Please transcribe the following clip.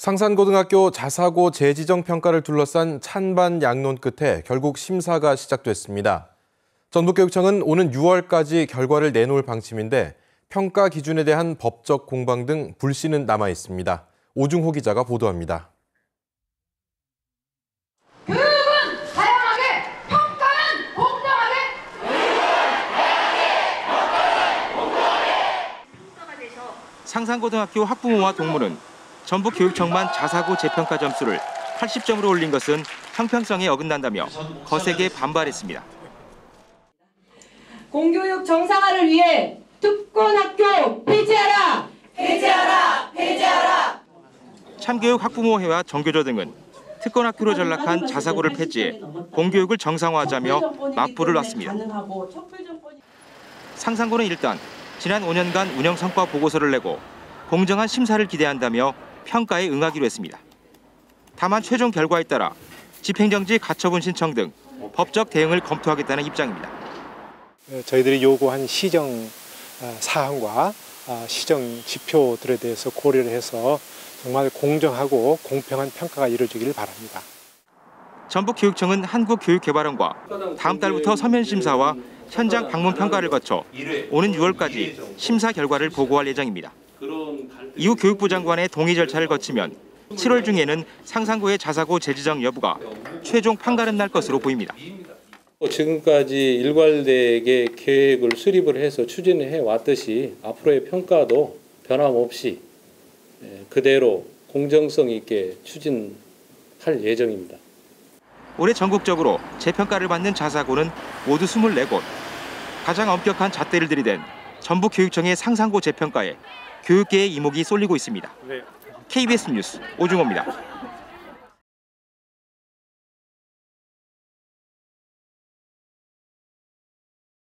상산고등학교 자사고 재지정 평가를 둘러싼 찬반 양론 끝에 결국 심사가 시작됐습니다. 전북교육청은 오는 6월까지 결과를 내놓을 방침인데 평가 기준에 대한 법적 공방 등 불씨는 남아 있습니다. 오중호 기자가 보도합니다. 교육은 다양하게, 평가는 공정하게. 상산고등학교 학부모와 동문은 전북교육청만 자사고 재평가 점수를 80점으로 올린 것은 형평성에 어긋난다며 거세게 반발했습니다. 공교육 정상화를 위해 특권학교 폐지하라! 폐지하라! 폐지하라! 참교육 학부모회와 정교조 등은 특권학교로 전락한 자사고를 폐지해 공교육을 정상화하자며 맞불을 놨습니다. 상산고는 일단 지난 5년간 운영 성과 보고서를 내고 공정한 심사를 기대한다며 평가에 응하기로 했습니다. 다만 최종 결과에 따라 집행정지 가처분 신청 등 법적 대응을 검토하겠다는 입장입니다. 어, 저희들이 요구한 시정 어, 사항과 어, 시정 지표들에 대해서 고려를 해서 정말 공정하고 공평한 평가가 이루어지기를 바랍니다. 전북교육청은 한국교육개발원과 다음 달부터 서면 심사와 현장 방문 평가를 거쳐 오는 6월까지 심사 결과를 보고할 예정입니다. 이후 교육부 장관의 동의 절차를 거치면 7월 중에는 상산고의 자사고 재지정 여부가 최종 판가름 날 것으로 보입니다. 지금까지 일괄되게 계획을 수립을 해서 추진을 해 왔듯이 앞으로의 평가도 변함없이 예, 그대로 공정성 있게 추진할 예정입니다. 올해 전국적으로 재평가를 받는 자사고는 모두 24곳. 가장 엄격한 잣대를 들이댄 전북교육청의 상산고 재평가에 교육계의 이목이 쏠리고 있습니다. KBS 뉴스 오중호입니다.